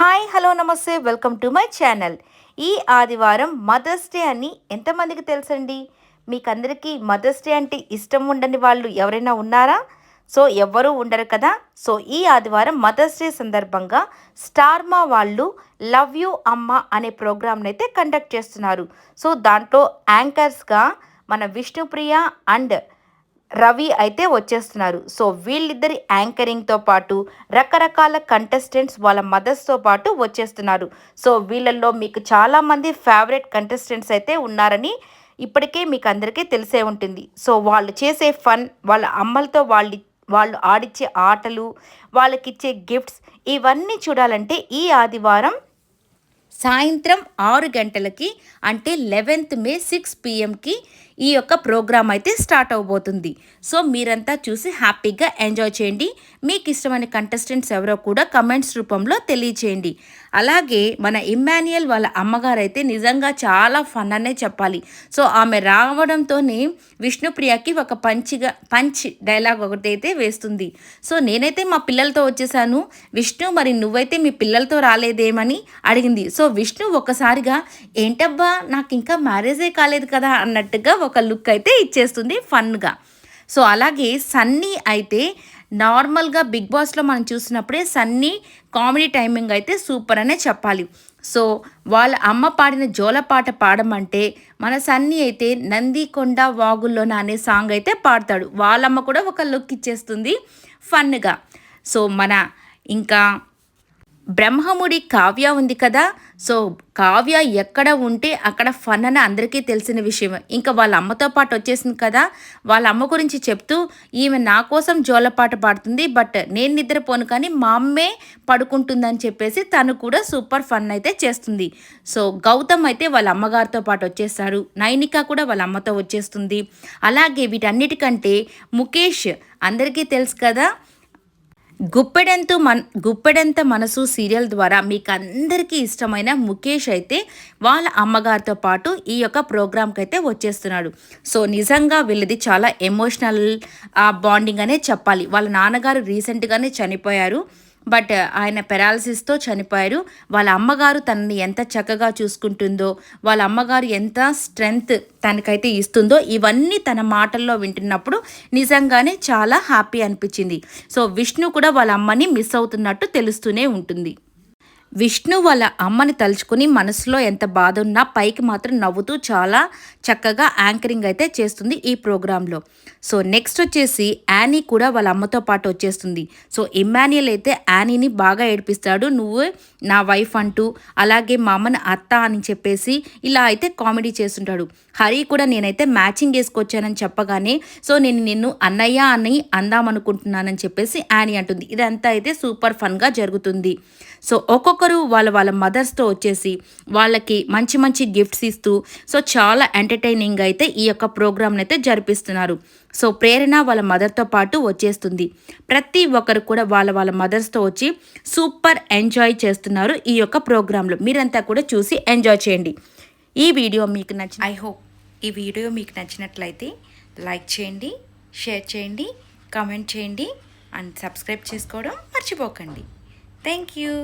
Hi hello నమస్తే welcome to my channel. ఈ ఆదివారం మదర్స్ డే అని ఎంతమందికి తెలుసండి? మీకు అందరికీ మదర్స్ డే అంటే ఇష్టం ఉండని వాళ్ళు ఎవరైనా ఉన్నారా? సో ఎవ్వరూ ఉండరు కదా? సో ఈ ఆదివారం మదర్స్ డే సందర్భంగా స్టార్మా వాళ్ళు లవ్ యూ అమ్మ అనే ప్రోగ్రామ్ని అయితే కండక్ట్ చేస్తున్నారు. సో దాంట్లో యాంకర్స్గా మన విష్ణుప్రియ అండ్ రవి అయితే వచ్చేస్తున్నారు. సో వీళ్ళిద్దరి యాంకరింగ్తో పాటు రకరకాల కంటెస్టెంట్స్ వాళ్ళ మదర్స్తో పాటు వచ్చేస్తున్నారు. సో వీళ్ళల్లో మీకు చాలామంది ఫేవరెట్ కంటెస్టెంట్స్ అయితే ఉన్నారని ఇప్పటికే మీకు అందరికీ తెలిసే ఉంటుంది. సో వాళ్ళు చేసే ఫన్ వాళ్ళ అమ్మలతో వాళ్ళు వాళ్ళు ఆడిచ్చే ఆటలు వాళ్ళకిచ్చే గిఫ్ట్స్ ఇవన్నీ చూడాలంటే ఈ ఆదివారం సాయంత్రం ఆరు గంటలకి అంటే లెవెన్త్ మే సిక్స్ పిఎంకి ఈ యొక్క ప్రోగ్రామ్ అయితే స్టార్ట్ అవబోతుంది. సో మీరంతా చూసి హ్యాపీగా ఎంజాయ్ చేయండి. మీకు ఇష్టమైన కంటెస్టెంట్స్ ఎవరో కూడా కమెంట్స్ రూపంలో తెలియచేయండి. అలాగే మన ఇమ్మాన్యుయల్ వాళ్ళ అమ్మగారు అయితే నిజంగా చాలా ఫన్ అనే చెప్పాలి. సో ఆమె రావడంతోనే విష్ణుప్రియకి ఒక పంచిగా పంచ్ డైలాగ్ ఒకటి అయితే వేస్తుంది. సో నేనైతే మా పిల్లలతో వచ్చేసాను. విష్ణు మరి నువ్వైతే మీ పిల్లలతో రాలేదేమని అడిగింది. సో విష్ణు ఒకసారిగా ఏంటబ్బా నాకు ఇంకా మ్యారేజే కాలేదు కదా అన్నట్టుగా ఒక లుక్ అయితే ఇచ్చేస్తుంది ఫన్గా. సో అలాగే సన్నీ అయితే నార్మల్గా బిగ్ బాస్లో మనం చూసినప్పుడే సన్నీ కామెడీ టైమింగ్ అయితే సూపర్ అనే చెప్పాలి. సో వాళ్ళ అమ్మ పాడిన జోలపాట పాడమంటే మన సన్నీ అయితే నందికొండ వాగుల్లోన అనే సాంగ్ అయితే పాడతాడు. వాళ్ళమ్మ కూడా ఒక లుక్ ఇచ్చేస్తుంది ఫన్గా. సో మన ఇంకా బ్రహ్మముడి కావ్య ఉంది కదా. సో కావ్య ఎక్కడ ఉంటే అక్కడ ఫన్ అని అందరికీ తెలిసిన విషయం. ఇంకా వాళ్ళ అమ్మతో పాటు వచ్చేసింది కదా. వాళ్ళ అమ్మ గురించి చెప్తూ ఈమె నా కోసం జోలపాట పాడుతుంది బట్ నేను నిద్రపోను కానీ మా అమ్మే పడుకుంటుందని చెప్పేసి తను కూడా సూపర్ ఫన్ అయితే చేస్తుంది. సో గౌతమ్ అయితే వాళ్ళ అమ్మగారితో పాటు వచ్చేస్తాడు. నైనిక కూడా వాళ్ళ అమ్మతో వచ్చేస్తుంది. అలాగే వీటన్నిటికంటే ముఖేష్ అందరికీ తెలుసు కదా. గుప్పెడంతు మన్ గుప్పెడంత మనసు సీరియల్ ద్వారా మీకు అందరికీ ఇష్టమైన ముఖేష్ అయితే వాళ్ళ అమ్మగారితో పాటు ఈ యొక్క ప్రోగ్రామ్కి అయితే వచ్చేస్తున్నాడు. సో నిజంగా వీళ్ళది చాలా ఎమోషనల్ బాండింగ్ అనే చెప్పాలి. వాళ్ళ నాన్నగారు రీసెంట్గానే చనిపోయారు. బట్ ఆయన పెరాలసిస్తో చనిపోయారు. వాళ్ళ అమ్మగారు తనని ఎంత చక్కగా చూసుకుంటుందో వాళ్ళ అమ్మగారు ఎంత స్ట్రెంగ్త్ తనకైతే ఇస్తుందో ఇవన్నీ తన మాటల్లో వింటున్నప్పుడు నిజంగానే చాలా హ్యాపీ అనిపించింది. సో విష్ణు కూడా వాళ్ళ అమ్మని మిస్ అవుతున్నట్టు తెలుస్తూనే ఉంటుంది. విష్ణు వాళ్ళ అమ్మని తలుచుకుని మనసులో ఎంత బాధ ఉన్నా పైకి మాత్రం నవ్వుతూ చాలా చక్కగా యాంకరింగ్ అయితే చేస్తుంది ఈ ప్రోగ్రాంలో. సో నెక్స్ట్ వచ్చేసి యానీ కూడా వాళ్ళ అమ్మతో పాటు వచ్చేస్తుంది. సో ఇమ్మాన్యుయల్ అయితే యానీని బాగా ఏడిపిస్తాడు. నువ్వు నా వైఫ్ అంటూ అలాగే మా అమ్మని అత్త అని చెప్పేసి ఇలా అయితే కామెడీ చేస్తుంటాడు. హరి కూడా నేనైతే మ్యాచింగ్ వేసుకొచ్చానని చెప్పగానే సో నేను నిన్ను అన్నయ్య అని అందామనుకుంటున్నానని చెప్పేసి యానీ అంటుంది. ఇదంతా అయితే సూపర్ ఫన్గా జరుగుతుంది. సో ఒక్కొక్క ఒక్కొక్కరు వాళ్ళ వాళ్ళ మదర్స్తో వచ్చేసి వాళ్ళకి మంచి మంచి గిఫ్ట్స్ ఇస్తూ సో చాలా ఎంటర్టైనింగ్ అయితే ఈ యొక్క ప్రోగ్రామ్ని అయితే జరిపిస్తున్నారు. సో ప్రేరణ వాళ్ళ మదర్తో పాటు వచ్చేస్తుంది. ప్రతి ఒక్కరు కూడా వాళ్ళ వాళ్ళ మదర్స్తో వచ్చి సూపర్ ఎంజాయ్ చేస్తున్నారు ఈ యొక్క ప్రోగ్రాంలో మీరంతా కూడా చూసి ఎంజాయ్ చేయండి. ఈ వీడియో మీకు నచ్చిన ఐ హోప్ ఈ వీడియో మీకు నచ్చినట్లయితే లైక్ చేయండి షేర్ చేయండి కామెంట్ చేయండి అండ్ సబ్స్క్రైబ్ చేసుకోవడం మర్చిపోకండి. Thank you.